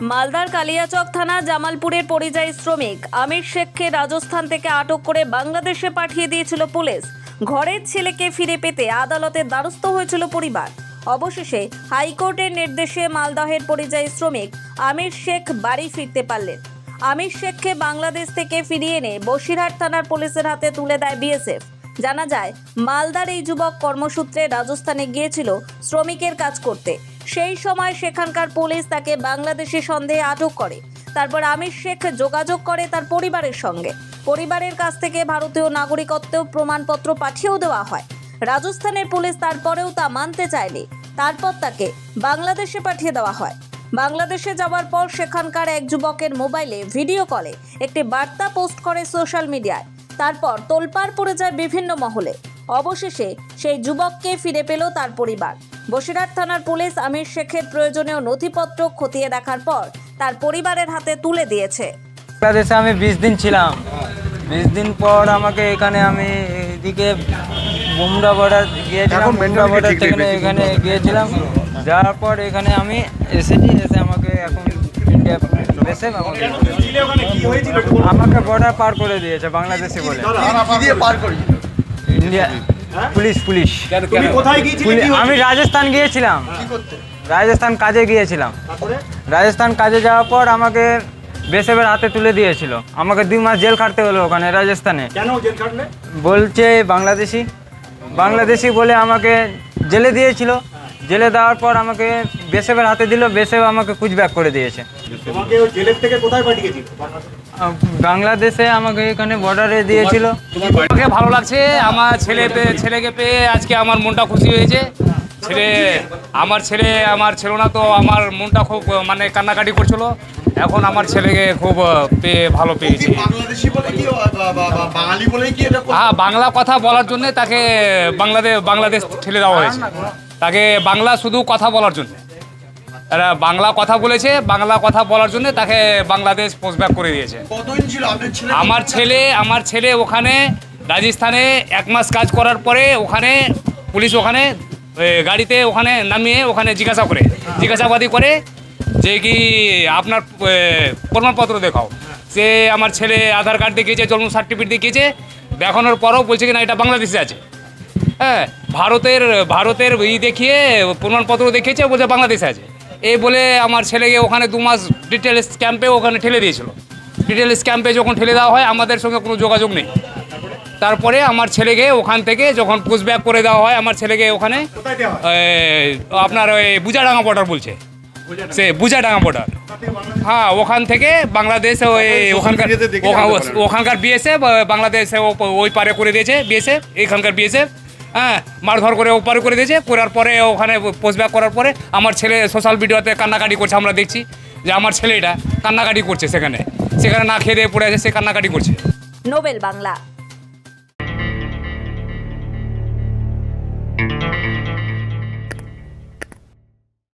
মালদার কালিয়াচক থানা জামালপুরের পরিযায়ী শ্রমিক আমির শেখকে রাজস্থান থেকে আটক করে বাংলাদেশে পাঠিয়ে দিয়েছিল পুলিশ। ঘরের ছেলেকে ফিরে পেতে আদালতের দ্বারস্থ হয়েছিল পরিবার। অবশেষে হাইকোর্টের নির্দেশে মালদহের পরিযায়ী শ্রমিক আমির শেখ বাড়ি ফিরতে পারলেন। আমির শেখকে বাংলাদেশ থেকে ফিরিয়ে এনে বসিরহাট থানার পুলিশের হাতে তুলে দেয় বিএসএফ। জানা যায়, মালদার এই যুবক কর্মসূত্রে রাজস্থানে গিয়েছিল শ্রমিকের কাজ করতে। সেই সময় সেখানকার পুলিশ তাকে বাংলাদেশি সন্দেহে আটক করে। তারপর আমির শেখ যোগাযোগ করে তার পরিবারের সঙ্গে। পরিবারের কাছ থেকে ভারতীয় নাগরিকত্ব প্রমাণপত্র পাঠিয়েও দেওয়া হয়। রাজস্থানের পুলিশ তারপরেও তা মানতে চায়নি। তারপর তাকে বাংলাদেশে পাঠিয়ে দেওয়া হয়। বাংলাদেশে যাওয়ার পর সেখানকার এক যুবকের মোবাইলে ভিডিও কলে একটি বার্তা পোস্ট করে সোশ্যাল মিডিয়ায়। তারপর তোলপাড় পড়ে যায় বিভিন্ন মহলে। অবশেষে সেই যুবককে ফিরে পেল তার পরিবার। বসিরহাট থানার পুলিশ আমির শেখের প্রয়োজনীয় নথিপত্র খতিয়ে দেখার পর তার পরিবারের হাতে তুলে দিয়েছে। বাংলাদেশে আমি বিশ দিন ছিলাম। বিশ দিন পর আমাকে এখানে আমি এদিকে বুমরা বর্ডার গিয়েছিলাম বুমরা বর্ডার থেকে এখানে গিয়েছিলাম। যাওয়ার পর এখানে আমি এসেছি এসে আমাকে এখন ইন্ডিয়া আমাকে বর্ডার পার করে দিয়েছে বাংলাদেশে বলে। পার করি ইন্ডিয়া। Police police. কোথায় গিয়েছিলে? আমি রাজস্থান গিয়েছিলাম। রাজস্থান কাজে গিয়েছিলাম। রাজস্থান কাজে যাওয়ার পর আমাকে বেসেবের হাতে তুলে দিয়েছিল। আমাকে দুই মাস জেল খাটতে হলো ওখানে রাজস্থানে। কেন জেল খাটলে? বলছে বাংলাদেশি। বাংলাদেশি বলে আমাকে জেলে দিয়েছিল। জেলে দেওয়ার পর আমাকে বেসেবের হাতে দিল বেসেব আমাকে কুচব্যাক করে দিয়েছে। তোমাকে জেলের থেকে কোথায় পাঠিয়েছিল? আহ, বাংলাদেশে আমাকে এখানে বর্ডারে দিয়েছিল। আমাকে ভালো লাগছে আমার ছেলে পেয়ে ছেলেকে পেয়ে আজকে আমার মনটা খুশি হয়েছে। ছেলে আমার ছেলে আমার ছিল না তো আমার মনটা খুব মানে কান্নাকাটি করছিল। এখন আমার ছেলেকে খুব পেয়ে ভালো পেয়েছি? হ্যাঁ বাংলা কথা বলার জন্য তাকে বাংলাদেশ বাংলাদেশ ঠেলে দেওয়া হয়েছে। তাকে বাংলা শুধু কথা বলার জন্য। বাংলা কথা বলেছে বাংলা কথা বলার জন্য তাকে বাংলাদেশ পোস্টব্যাক করে দিয়েছে। আমার ছেলে আমার ছেলে ওখানে রাজস্থানে এক মাস কাজ করার পরে ওখানে পুলিশ ওখানে গাড়িতে ওখানে নামিয়ে ওখানে জিজ্ঞাসা করে। জিজ্ঞাসাবাদি করে যে কি আপনার প্রমাণপত্র দেখাও। সে আমার ছেলে আধার কার্ড দেখিয়েছে জন্ম সার্টিফিকেট দেখিয়েছে দেখানোর পরও বলছে কি না এটা বাংলাদেশে আছে। হ্যাঁ ভারতের ভারতের ই দেখিয়ে প্রমাণপত্র দেখিয়েছে বলছে বাংলাদেশে আছে। এই বলে আমার ছেলেকে ওখানে দু মাস ডিটেলস ক্যাম্পে ওখানে ঠেলে দিয়েছিল। ডিটেলস ক্যাম্পে যখন ঠেলে দেওয়া হয় আমাদের সঙ্গে কোনো যোগাযোগ নেই। তারপরে আমার ছেলেকে ওখান থেকে যখন পুষব্যাক করে দেওয়া হয় আমার ছেলেকে ওখানে আপনার ওই বুজাডাঙ্গা বর্ডার বলছে। সে বুজাডাঙ্গা বর্ডার হ্যাঁ? ওখান থেকে বাংলাদেশ ওই ওখানকার। ওখানকার বিএসএফ বাংলাদেশে ও- ওই পারে করে দিয়েছে বিএসএফ এখানকার বিএসএফ হ্যাঁ মারধর করে ওপার করে দিয়েছে, করার পরে ওখানে পোস্টব্যাক করার পরে আমার ছেলে সোশ্যাল মিডিয়াতে কান্নাকাটি করছে, আমরা দেখছি যে আমার ছেলেটা কান্নাকাটি করছে সেখানে। সেখানে না খেয়ে দিয়ে পড়ে আছে, সে কান্নাকাটি করছে। নোবেল বাংলা।